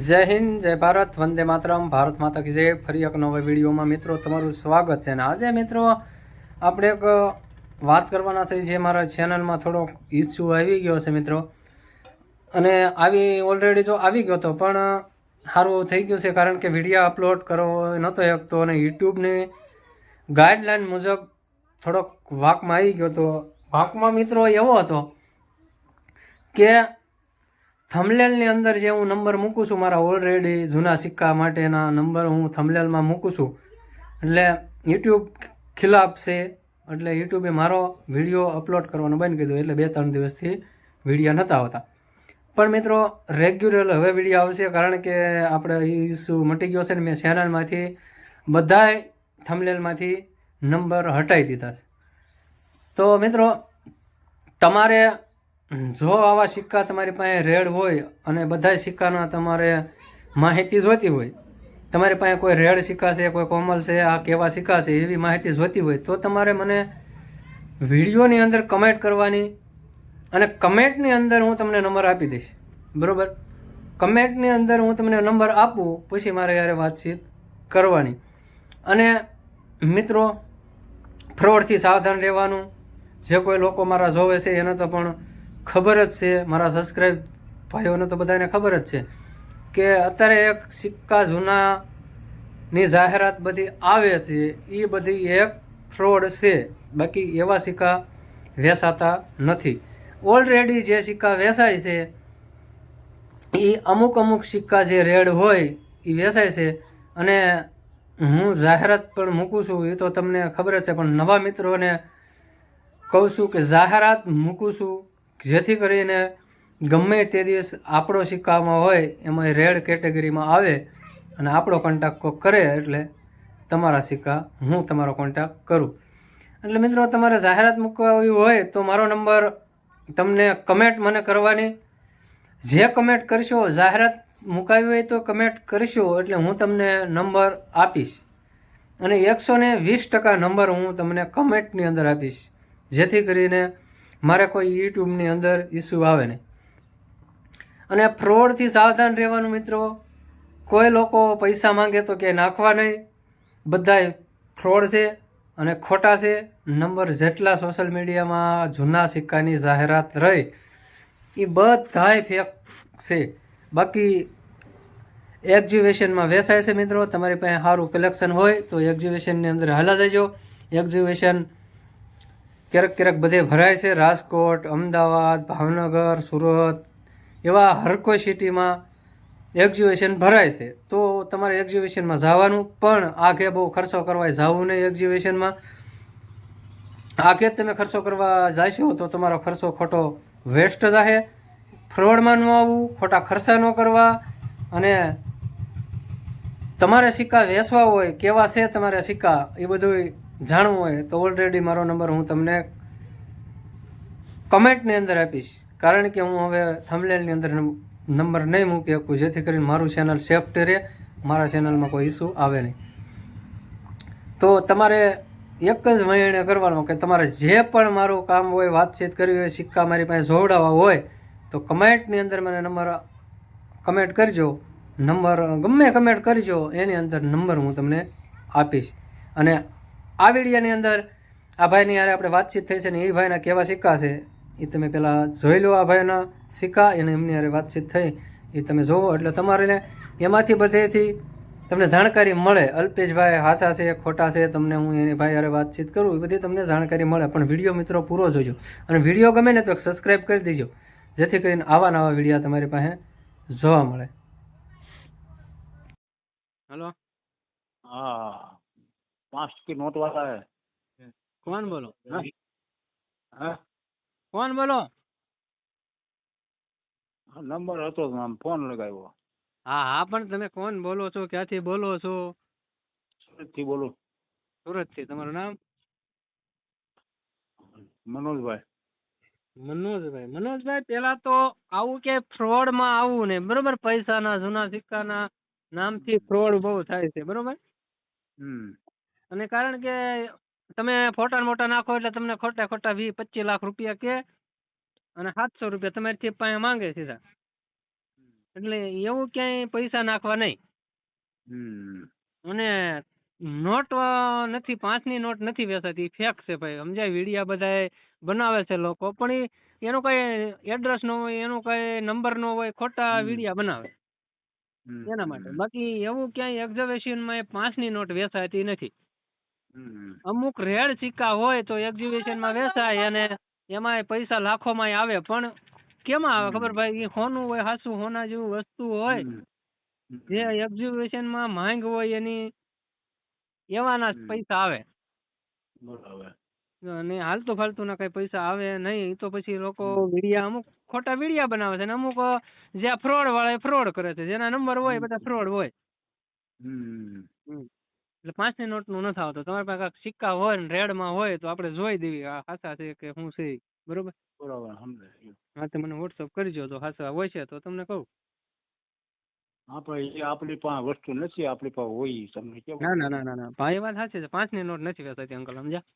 જય હિન્દ, જય ભારત, વંદે માતરમ. ભારત માતા કી જય. ફરી એક નવા વિડીયોમાં મિત્રો તમારું સ્વાગત છે. અને આજે મિત્રો આપણે એક વાત કરવાના છે જે મારા ચેનલમાં થોડો ઇસ્યુ આવી ગયો છે મિત્રો. અને આવી ઓલરેડી જો આવી ગયો હતો પણ સારું થઈ ગયું છે કારણ કે વીડિયો અપલોડ કરવો નહોતો શકતો અને યુટ્યુબની ગાઈડલાઇન મુજબ થોડોક વાંકમાં આવી ગયો હતો વાંકમાં મિત્રો એવો હતો કે થમલેલની અંદર જે હું નંબર મૂકું છું, મારા ઓલરેડી જૂના સિક્કા માટેના નંબર હું થમલેલમાં મૂકું છું. એટલે યુટ્યુબ ખિલાફ છે, એટલે યુટ્યુબે મારો વીડિયો અપલોડ કરવાનું બંધ કીધું એટલે બે ત્રણ દિવસથી વીડિયો નહોતા આવતા. પણ મિત્રો રેગ્યુલર હવે વીડિયો આવશે, કારણ કે આપણે ઇસ્યુ મટી ગયો છે ને, મેં ચેનલમાંથી બધાય થમલેલમાંથી નંબર હટાવી દીધા છે. તો મિત્રો, તમારે જો આવા સિક્કા તમારી પાસે રેડ હોય અને બધા સિક્કાના તમારે માહિતી જોતી હોય, તમારી પાસે કોઈ રેડ સિક્કા છે, કોઈ કોમલ છે, આ કેવા સિક્કા છે, એવી માહિતી જોતી હોય, તો તમારે મને વિડીયોની અંદર કમેન્ટ કરવાની અને કમેન્ટની અંદર હું તમને નંબર આપી દઈશ. બરાબર? કમેન્ટની અંદર હું તમને નંબર આપું, પછી મારે યારે વાતચીત કરવાની. અને મિત્રો ફ્રોડથી સાવધાન રહેવાનું. જે કોઈ લોકો મારા જોવે છે, એને તો પણ ખબર જ છે, મારા સબસ્ક્રાઈબ ભાઈઓને તો બધાને ખબર જ છે કે અત્યારે એક સિક્કા જૂનાની જાહેરાત બધી આવે છે એ બધી એક ફ્રોડ છે, બાકી એવા સિક્કા વેચાતા નથી. ઓલરેડી જે સિક્કા વેચાય છે એ અમુક અમુક સિક્કા જે રેડ હોય એ વેચાય છે. અને હું જાહેરાત પણ મૂકું છું એ તો તમને ખબર જ છે, પણ નવા મિત્રોને કહું છું કે જાહેરાત મૂકું છું જેથી કરીને ગમે તે દિવસ આપણો સિક્કામાં હોય, એમાં રેડ કેટેગરીમાં આવે અને આપણો કોન્ટેક્ટ કરે, એટલે તમારા સિક્કા હું તમારો કોન્ટેક્ટ કરું. એટલે મિત્રો, તમારે જાહેરાત મૂકવી હોય તો મારો નંબર તમને કમેન્ટ મને કરવાની. જે કમેન્ટ કરશો, જાહેરાત મુકાવી હોય તો કમેન્ટ કરશો, એટલે હું તમને નંબર આપીશ. અને એકસો વીસ ટકા નંબર હું તમને કમેન્ટની અંદર આપીશ. જેથી કરીને મારે કોઈ યુટ્યુબની અંદર ઇસ્યુ આવે નહીં. અને ફ્રોડથી સાવધાન રહેવાનું મિત્રો, કોઈ લોકો પૈસા માંગે તો કે નાખવા નહીં. બધાય ફ્રોડ છે અને ખોટા છે. નંબર જેટલા સોશિયલ મીડિયામાં જૂના સિક્કાની જાહેરાત રહી એ બધાય ફેક છે. બાકી એક્ઝિબિશનમાં વેચાય છે મિત્રો, તમારી પાસે સારું કલેક્શન હોય તો એક્ઝિબિશનની અંદર હાલા જજો. એક્ઝિબિશન ક્યારેક ક્યારેક બધે ભરાય છે. રાજકોટ, અમદાવાદ, ભાવનગર, સુરત એવા હર કોઈ સિટીમાં એક્ઝિબિશન ભરાય છે. તો તમારે એક્ઝિબિશનમાં જવાનું, પણ આગે બહુ ખર્ચો કરવા જવું નહીં એક્ઝિબિશનમાં આગે તમે ખર્ચો કરવા જાશો તો તમારો ખર્ચો ખોટો વેસ્ટ જાહે. ફ્રોડમાં ન આવવું, ખોટા ખર્ચા ન કરવા અને તમારે સિક્કા વેચવા હોય, કેવા છે તમારે સિક્કા, એ બધું જાણવું હોય તો ઓલરેડી મારો નંબર હું તમને કમેન્ટની અંદર આપીશ. કારણ કે હું હવે થમલેલની અંદર નંબર નહીં મૂકી શકું, જેથી કરીને મારું ચેનલ સેફ્ટ રહે, મારા ચેનલમાં કોઈ ઇસ્યુ આવે નહીં. તો તમારે એક જ વહીણે કરવાનું કે તમારે જે પણ મારું કામ હોય, વાતચીત કરવી હોય, સિક્કા મારી પાસે જોવડાવવા હોય, તો કમેન્ટની અંદર મને નંબર કમેન્ટ કરજો. નંબર ગમે કમેન્ટ કરજો, એની અંદર નંબર હું તમને આપીશ. અને આ વિડીયાની અંદર આ ભાઈની યારે આપણે વાતચીત થઈ છે ને એ ભાઈના કેવા સિક્કા છે એ તમે પહેલાં જોઈ લો આ ભાઈના સિક્કા અને એમની યારે વાતચીત થઈ. એ તમે જોવો, એટલે તમારે એમાંથી બધેથી તમને જાણકારી મળે. અલ્પેશભાઈ હાસા છે, ખોટા છે, તમને હું એની ભાઈ યારે વાતચીત કરું, એ બધી તમને જાણકારી મળે. પણ વીડિયો મિત્રો પૂરો જોજો. અને વીડિયો ગમે ને તો સબસ્ક્રાઈબ કરી દેજો. જેથી કરીને આવા નવા વિડીયા તમારી પાસે જોવા મળે. હેલો હા. पाँच की नोट वाला है कौन बोलो हाँ? हाँ? कौन बोलो हाँ, નંબર હતો જ આમ ફોન લગાવ્યો હા હા પણ તમે કોણ બોલો છો ક્યાંથી બોલો છો સુરતથી બોલું સુરતથી તમારું નામ મનોજભાઈ મનોજભાઈ મનોજભાઈ પેલા તો આવું કે ફ્રોડ માં આવું ને બરોબર પૈસાના જૂના સિક્કાના નામથી ફ્રોડ બહુ થાય છે બરોબર હમ અને કારણ કે તમે ફોટા મોટા નાખો એટલે તમને ખોટા ખોટા વીસ પચીસ લાખ રૂપિયા કે અને સાતસો રૂપિયા તમારી પાસે માંગે સીધા. એટલે એવું ક્યાંય પૈસા નાખવા નહીં. અને નોટ નથી નથી પાંચની નોટ નથી વેચાતી ફેક છે ભાઈ. સમજાય? વિડીયા બધાય બનાવે છે લોકો પણ એનું કઈ એડ્રેસ નો હોય એનું કઈ નંબર નો હોય ખોટા. વિડીયા બનાવે. એના માટે. બાકી એવું ક્યાંય એક્ઝિબિશનમાં પાંચની નોટ વેચાતી નથી. અમુક રેડ સિક્કા હોય તો એક્ઝિબિશનમાં વેચાય અને એમાં પૈસા લાખો માં આવે. પણ કેમાં આવે? ખબર ભાઈ એ સોનું હોય હાસું હોના જેવું વસ્તુ હોય. જે એક્ઝિબિશનમાં માંગ હોય એની એવાના પૈસા આવે. બરાબર. અને હાલતું ફાલતું ના કઈ પૈસા આવે નહીં. તો પછી લોકો. વિડિયા અમુક ખોટા વિડિયા બનાવે છે. અને અમુક જે ફ્રોડ વાળા ફ્રોડ કરે છે. જેના નંબર હોય બધા ફ્રોડ હોય. એટલે પાંચની નોટનું નથી આવતું તમારી પાસે સિક્કા હોય ને રેડમાં હોય તો આપણે જોઈ દેવી આ હાસા છે કે શું છે બરોબર? બરોબર સમજાય હા તો મને વોટ્સઅપ કરજો. તો હાસા હોય છે તો તમને કહું. હા પણ એ આપણી પાસે વસ્તુ નથી આપણી પાસે હોય તમને કેવું ના ના ના ના ભાઈ વાત સાચી છે. પાંચની નોટ નથી વેચાતી અંકલ સમજ્યા?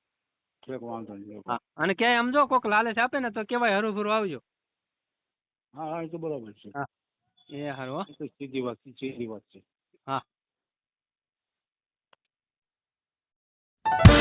ઠીક વાંધો નહીં હા અને ક્યાંય સમજો કોક લાલચ આપે ને તો કેવાય હરું આવજો. હા હા એ તો બરોબર છે. હા. એ હારું હો. સીધી વાત સીધી વાત છે. હા. you